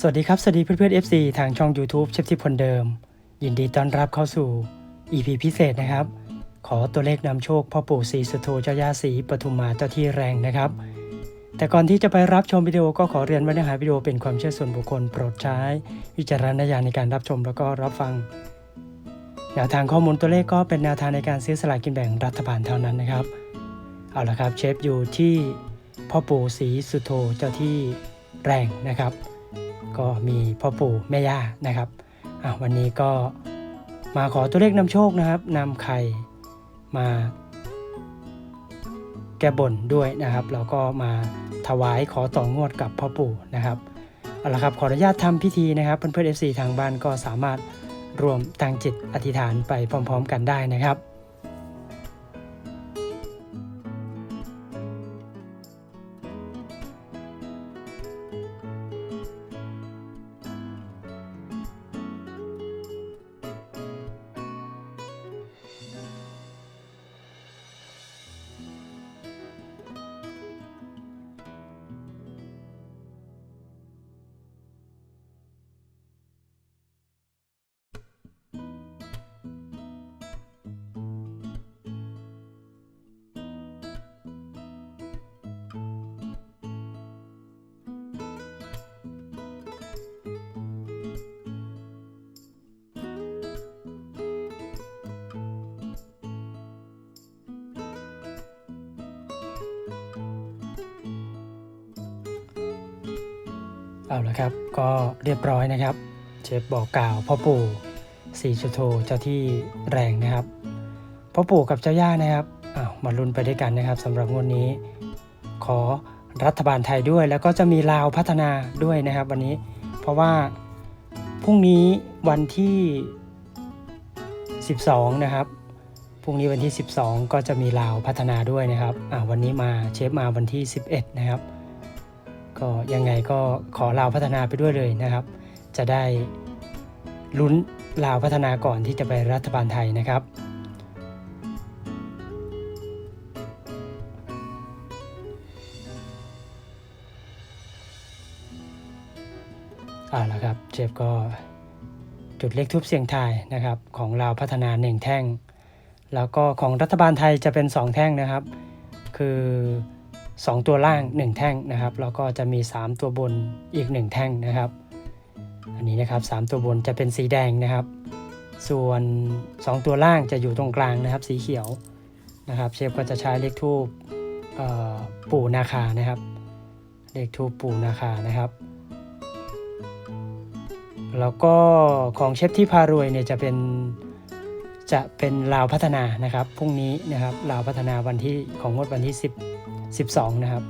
สวัสดีครับ สวัสดีเพื่อนๆ FC ทางช่อง YouTube เชฟทิพย์คนเดิม ยินดีต้อนรับเข้าสู่ EP พิเศษนะครับ ขอตัวเลขนำโชคพ่อปู่ศรีสุโธเจ้าย่าศรีปทุมมาเจ้าที่แรงนะครับ แต่ก่อนที่จะไปรับชมวิดีโอก็ขอเรียนว่าเนื้อหาวิดีโอเป็นความเชื่อส่วนบุคคลโปรดใช้ วิจารณญาณในการรับชมแล้วก็รับฟังแนวทางข้อมูลตัวเลขก็เป็นแนวทางในการซื้อสลากกินแบ่งรัฐบาลเท่านั้นนะครับ เอาละครับเชฟอยู่ที่พ่อปู่ศรีสุโธเจ้าที่แรงนะครับ ก็มีพ่อปู่แม่ย่านะครับวันนี้ก็มาขอตัวเลขนำโชคนะครับนำไข่มาแก้บนด้วยนะครับแล้วก็มาถวายขอต่องวดกับพ่อปู่นะครับเอาละครับขออนุญาตทำพิธีนะครับเพื่อนๆ FC ทางบ้านก็สามารถรวมตั้งจิตอธิษฐานไปพร้อม ๆ กันได้นะครับ เอาละครับก็เรียบร้อยนะครับ เชฟบอกกล่าวพ่อปู่สีสุโธเจ้าที่แรงนะครับพ่อปู่กับเจ้าย่านะครับอ้าวมาลุ้นไปด้วยกันนะครับสำหรับงวดนี้ ขอรัฐบาลไทยด้วย แล้วก็จะมีลาวพัฒนาด้วยนะครับ วันนี้เพราะว่าพรุ่งนี้วันที่ 12 นะครับพรุ่งนี้วันที่ 12 ก็จะมีลาวพัฒนาด้วยนะครับอ่าวันนี้มาเชฟมาวันที่ 11 นะครับ ก็ยังไงก็ขอลาวพัฒนาไปด้วยเลยนะครับ จะได้ลุ้นลาวพัฒนาก่อนที่จะไปรัฐบาลไทยนะครับเอาละครับเจฟก็จุดเลขทูบเสียงไทยนะครับ ของลาวพัฒนาหนึ่งแท่ง แล้วก็ของรัฐบาลไทยจะเป็น 2 แท่งนะครับ คือ 2 ตัวล่าง 1 แท่งนะครับ แล้วก็จะมี 3 ตัวบนอีก 1 แท่งนะครับ อันนี้นะครับ 3 ตัวบนจะเป็นสีแดงนะครับ ส่วน 2 ตัวล่างจะอยู่ตรงกลางนะครับ สีเขียวนะครับ เชฟก็จะใช้เลขทูบปู่นาคานะครับ เลขทูบปู่นาคานะครับ แล้วก็ของเชฟที่พารวยเนี่ยจะเป็นจะเป็นลาวพัฒนานะครับพรุ่งนี้นะครับลาวพัฒนาวันที่ของงวดวันที่ 10 12 นะครับ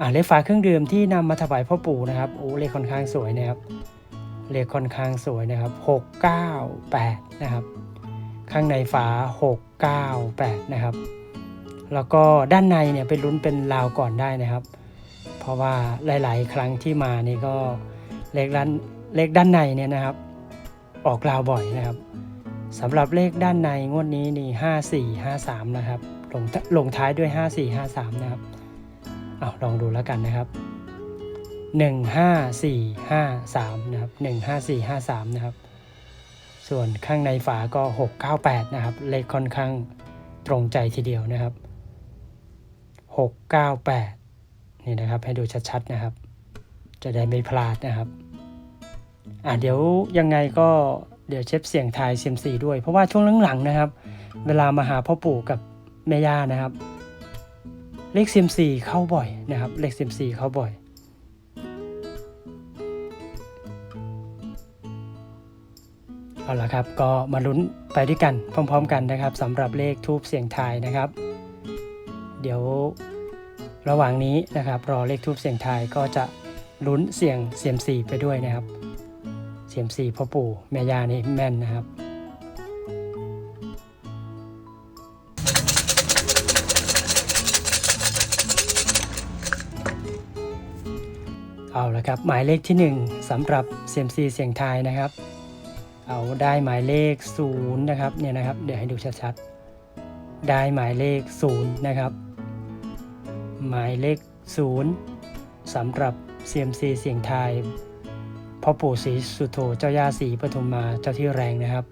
อ่าเลขฝาเครื่องดื่มที่นำมาถวายพ่อปู่นะครับโอ้เลขค่อนข้างสวยนะครับ เลขค่อนข้างสวยนะครับ 698 นะครับ ข้างในฝา 698 นะครับ แล้วก็ด้านในเนี่ยเป็นลุ้นเป็นลาวก่อนได้นะครับ เพราะว่าหลาย ๆ ครั้งที่มานี่ก็เลขด้านเลขด้านในเนี่ยนะครับ ออกลาวบ่อยนะครับสำหรับเลขด้านในงวดนี้นี่ห้าสี่ห้าสามนะครับ ลงลงท้ายด้วยห้าสี่ห้าสามนะครับ เอาลองดูแล้วกันนะครับหนึ่งห้าสี่ห้าสามนะครับหนึ่งห้าสี่ห้าสามนะครับ ส่วนข้างในฝาก็หกเก้าแปดนะครับ เลขค่อนข้างตรงใจทีเดียวนะครับหกเก้าแปดนี่นะครับให้ดูชัดๆนะครับ จะได้ไม่พลาดนะครับอ่าเดี๋ยวยังไงก็เดี๋ยวเชฟเสียงทายเซียมซีด้วย เพราะว่าช่วงหลังๆนะครับ เวลามาหาพ่อปู่กับแม่ย่านะครับ เลขเซียมซีเข้าบ่อยนะครับ เลขเซียมซีเข้าบ่อยเอาละครับก็มาลุ้นไปด้วยกันพร้อมๆกันนะครับสำหรับเลขทูบเสียงทายนะครับ เดี๋ยวระหว่างนี้นะครับรอเลขทูบเสียงทายก็จะลุ้นเสียงเซียมซีไปด้วยนะครับ เสียมซีพ่อปู่แม่ยานี่แม่นนะครับ เอาละครับหมายเลขที่ 1สำหรับเซียมซีเสียงทายนะครับ เอาได้หมายเลข0นะครับเนี่ยนะครับเดี๋ยวให้ดูชัดๆ ได้หมายเลข0นะครับหมายเลข0สำหรับเซียมซีเสียงทายพ่อปู่ศรีสุโธเจ้าย่าศรีปทุมมาเจ้าที่แรงนะครับ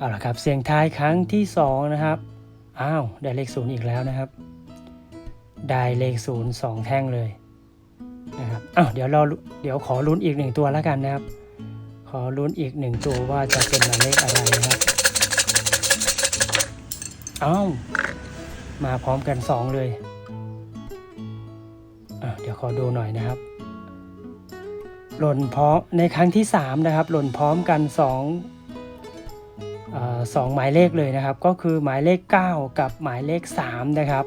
เอาละครับ เสียงท้ายครั้งที่สองนะครับ อ้าว ได้เลขศูนย์อีกแล้วนะครับ ได้เลขศูนย์สองแท่งเลยนะครับอ้าวเดี๋ยวเราเดี๋ยวขอลุ้นอีกหนึ่งตัวแล้วกันนะครับ ขอลุ้นอีกหนึ่งตัวว่าจะเป็นหมายเลขอะไรนะครับอ้าวมาพร้อมกันสองเลยอะเดี๋ยวขอดูหน่อยนะครับ หล่นพร้อมในครั้งที่สามนะครับ หล่นพร้อมกันสอง สองหมายเลขเลยนะครับ ก็คือหมายเลข 9 กับหมายเลข 3 นะครับ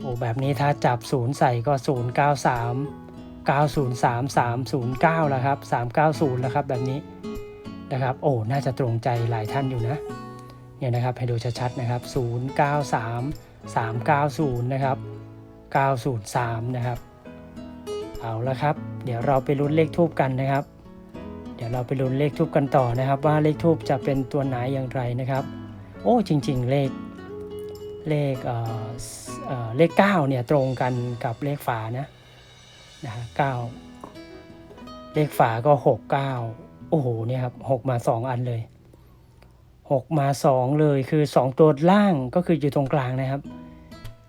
โอ้แบบนี้ถ้าจับ0ใส่ก็ 0 9 3 9 0 3 3 0 9แล้วครับ390แล้วครับแบบนี้นะครับโอ้น่าจะตรงใจหลายท่านอยู่นะเนี่ยนะครับให้ดูชัดๆนะครับ 0 9 3 3 9 0 นะครับ 903 นะครับ เอาละครับ เดี๋ยวเราไปลุ้นเลขทูบกันนะครับ เดี๋ยวเราไปลุ้นเลขทูบกันต่อนะครับ ว่าเลขทูบจะเป็นตัวไหนอย่างไรนะครับ โอ้จริง ๆ เลขเลขเอ่อเอ่อเลข9เนี่ยตรงกันกับเลขฝานะนะฮะเก้าเลขฝาก็ 6 9 โอ้โหเนี่ยครับหกมา 2 อันเลย 6 มา 2 เลยคือ 2 ตัวล่างก็คืออยู่ตรงกลางนะครับ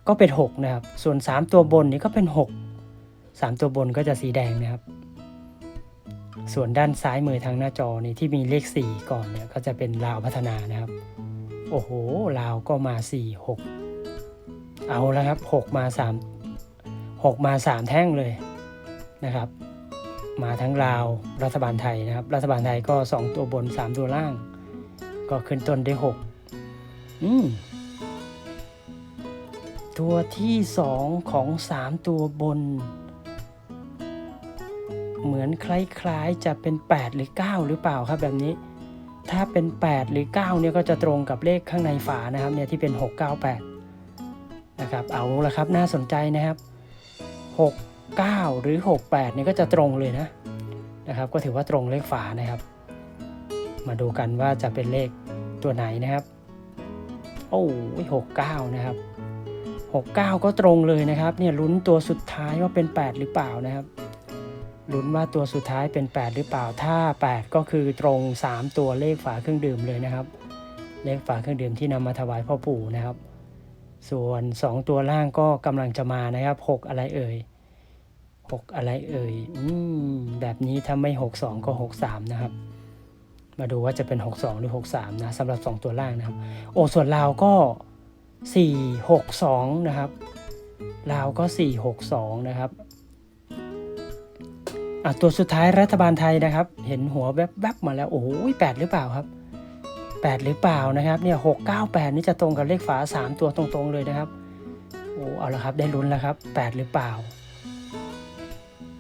ก็เป็น 6 นะครับ ส่วน 3 ตัวบนนี่ก็เป็น 6 3 ตัวบนก็จะสีแดงนะครับ ส่วนด้านซ้ายมือทางหน้าจอนี่ที่มีเลข 4 ก่อนเนี่ยก็จะเป็นลาวพัฒนานะครับ โอ้โหลาวก็มา 4 6 เอาแล้วครับ 6 มา 3 6 มา 3 แท่งเลยนะครับ มาทั้งลาวรัฐบาลไทยนะครับ รัฐบาลไทยก็ 2 ตัวบน 3 ตัวล่าง ก็ขึ้นต้นด้วย6อืมตัวที่ 2 ของ 3 ตัวบน เหมือนคล้ายๆจะเป็น 8 หรือ 9 หรือเปล่าครับแบบนี้ ถ้าเป็น 8 หรือ 9 เนี่ยก็จะตรงกับเลขข้างในฝานะครับเนี่ยที่เป็น 698 นะครับเอาละครับน่าสนใจนะครับ 69 หรือ 68 เนี่ยก็จะตรงเลยนะนะครับก็ถือว่าตรงเลขฝานะครับ มาดูกันว่าจะเป็นเลขตัวไหนนะครับ โอ้ย69นะครับ 69 ก็ตรงเลยนะครับ เนี่ยลุ้นตัวสุดท้ายว่าเป็น 8 หรือเปล่านะครับ ลุ้นว่าตัวสุดท้ายเป็น 8 หรือเปล่า ถ้า 8 ก็คือตรง 3 ตัวเลขฝาเครื่องดื่มเลยนะครับ เลขฝาเครื่องดื่มที่นำมาถวายพ่อปู่นะครับ ส่วน 2 ตัวล่างก็กำลังจะมานะครับ 6 อะไรเอ่ย 6 อะไรเอ่ยอืมแบบนี้ถ้าไม่ 62 ก็ 63 นะครับ มาดูว่าจะเป็น 62 หรือ 63 นะสำหรับ 2 ตัวล่างนะครับ โอ้ส่วนลาวก็ 462 นะครับลาวก็ 462 นะครับ ตัวสุดท้ายรัฐบาลไทยนะครับ เห็นหัวแวบๆมาแล้ว โอ้โหแปดหรือเปล่าครับแปดหรือเปล่านะครับเนี่ยหกเก้าแปดนี่จะตรงกับเลขฝาสามตัวตรงๆเลยนะครับโอ้เอาละครับได้ลุ้นแล้วครับแปดหรือเปล่า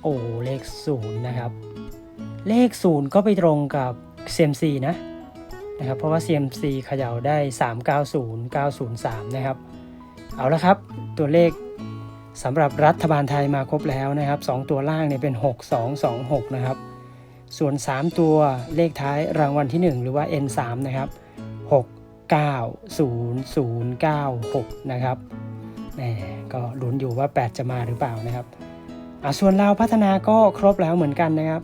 โอ้เลขศูนย์นะครับ เลขศูนย์ก็ไปตรงกับ CMC นะนะครับเพราะว่า CMC เขย่าได้ 390 903 นะครับ เอาละครับ ตัวเลข สำหรับรัฐบาลไทยมาครบแล้วนะครับ 2 ตัวล่างเนี่ยเป็น 6 2 2 6 นะครับ ส่วน 3 ตัวเลขท้ายรางวัลที่ 1 หรือว่า N3 นะครับ6 9 0 0 9 6 นะครับแหมก็ลุ้นอยู่ว่า 8 จะมาหรือเปล่านะครับอะส่วนลาวพัฒนาก็ครบแล้วเหมือนกันนะครับ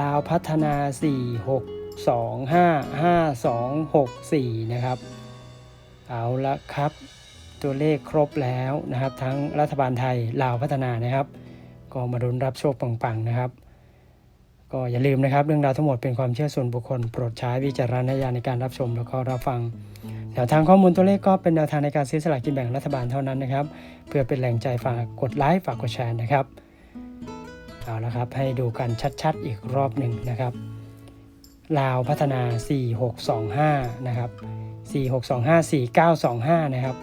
ลาวพัฒนา 4 6 2 5 5 2 6 4 นะครับ เอาละครับ ตัวเลขครบแล้วนะครับ ทั้งรัฐบาลไทยลาวพัฒนานะครับ ก็มารุนรับโชคปังๆนะครับ ก็อย่าลืมนะครับ เรื่องราวทั้งหมดเป็นความเชื่อส่วนบุคคลโปรดใช้วิจารณญาณในการรับชมแล้วก็รับฟังแนวทางข้อมูลตัวเลขก็เป็นแนวทางในการซื้อสลากกินแบ่งรัฐบาลเท่านั้นนะครับ เพื่อเป็นแรงใจฝากกดไลค์ฝากกดแชร์นะครับเอาละครับให้ดูกันชัดๆอีกรอบหนึ่งนะครับลาวพัฒนา 4625 นะครับ 4625 4925 นะครับ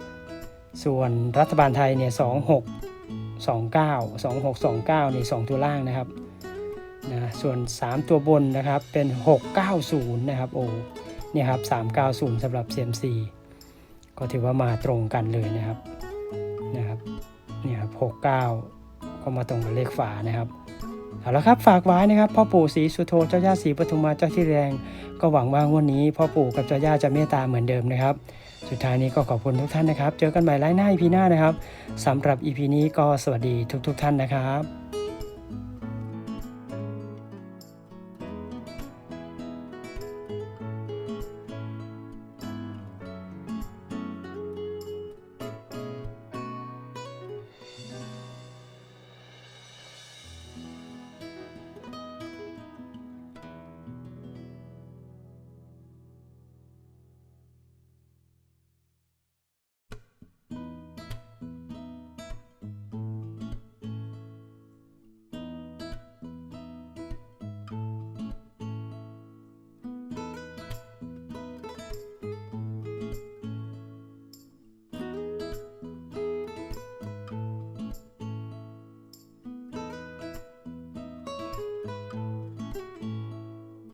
ส่วนรัฐบาลไทยเนี่ยสองหกสองเก้าสองหกสองเก้านี่สองตัวล่างนะครับนะส่วน 3 ตัวบนนะครับเป็น 690 นะครับโอ้เนี่ยครับ 390สำหรับ CMC ก็ถือว่ามาตรงกันเลยนะครับนะครับเนี่ยครับ69 ก็มาตรงกับเลขฝานะครับเอาละครับฝากไว้นะครับพ่อปู่ศรีสุโธเจ้าย่าศรีปทุมมาเจ้าที่แรง ก็หวังว่างวดนี้พ่อปู่กับเจ้าย่าจะเมตตาเหมือนเดิมนะครับ สุดท้ายนี้ก็ขอบคุณทุกท่านนะครับ เจอกันใหม่ไลฟ์หน้าอีพีหน้านะครับสำหรับอีพีนี้ก็สวัสดีทุก ๆ ท่านนะครับ